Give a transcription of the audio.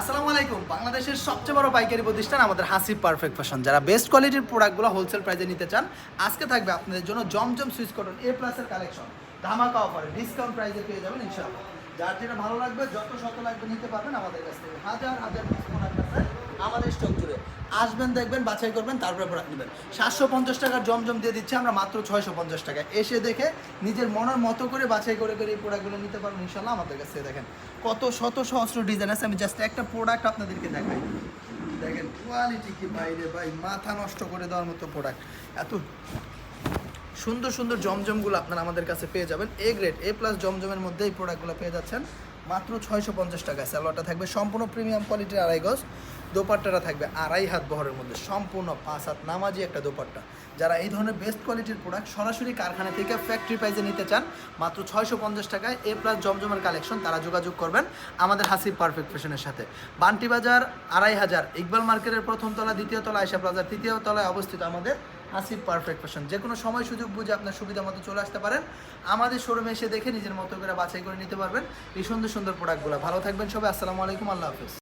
আসসালামু আলাইকুম। বাংলাদেশের সবচেয়ে বড় পাইকারি প্রতিষ্ঠান আমাদের হাসিব পারফেক্ট ফ্যাশন। যারা বেস্ট কোয়ালিটির প্রোডাক্টগুলো হোলসেল প্রাইসে নিতে চান, আজকে থাকবে আপনাদের জন্য জমজম সুইচ কটন এ প্লাসের কালেকশন ধামাকা অফারে ডিসকাউন্ট প্রাইসে পেয়ে যাবেন ইনশাআল্লাহ। যার যেটা ভালো লাগবে, যত শত লাগবে নিতে পারবেন আমাদের কাছ থেকে। হাজার হাজার প্রোডাক্ট আছে আসবেন, দেখবেন, বাছাই করবেন, তারপরে প্রোডাক্ট নেবেন। সাতশো পঞ্চাশ টাকার জমজম দিয়ে দিচ্ছি আমরা মাত্র ছয়শো পঞ্চাশ টাকা এসে দেখে নিজের মনের মতো করে বাছাই করে করে এই প্রোডাক্টগুলো নিতে পারবেন ইনশাল্লাহ আমাদের কাছে। দেখেন, কত শত সহস্র ডিজাইন আছে। আমি জাস্ট একটা প্রোডাক্ট আপনাদেরকে দেখাই। দেখেন কোয়ালিটি কি বাইরে ভাই, মাথা নষ্ট করে দেওয়ার মতো প্রোডাক্ট এত সুন্দর সুন্দর জমজমগুলো আপনারা আমাদের কাছে পেয়ে যাবেন। এ গ্রেড এ প্লাস জমজমের মধ্যে এই প্রোডাক্টগুলো পেয়ে যাচ্ছেন। মাত্র ছয়শো পঞ্চাশ টাকায় স্যালোয়ারটা থাকবে সম্পূর্ণ প্রিমিয়াম কোয়ালিটির আড়াই গজ। দোপাট্টাটা থাকবে আড়াই হাত বহরের মধ্যে। সম্পূর্ণ পাঁচ হাত নামাজি একটা দোপাট্টা। যারা এই ধরনের বেস্ট কোয়ালিটির প্রোডাক্ট সরাসরি কারখানা থেকে ফ্যাক্টরি প্রাইসে নিতে চান, মাত্র ছয়শো পঞ্চাশ টাকায় এ প্লাস জমজমের কালেকশন তারা যোগাযোগ করবেন আমাদের হাসিব পারফেক্ট ফ্যাশনের সাথে। বান্টি বাজার আড়াই হাজার, ইকবাল মার্কেটের প্রথম তলা, দ্বিতীয় তলা আয়সা প্লাজার তৃতীয় তলায় অবস্থিত আমাদের হাসিব পারফেক্ট ফ্যাশন যে কোনো সময় সুযোগ বুঝে আপনার সুবিধা মতো চলে আসতে পারেন। আমাদের শোরুমে এসে দেখে নিজের মতো করে বাছাই করে নিতে পারবেন এই সুন্দর সুন্দর প্রোডাক্টগুলো ভালো থাকবেন সবাই। আসসালামু আলাইকুম। আল্লাহ হাফিজ।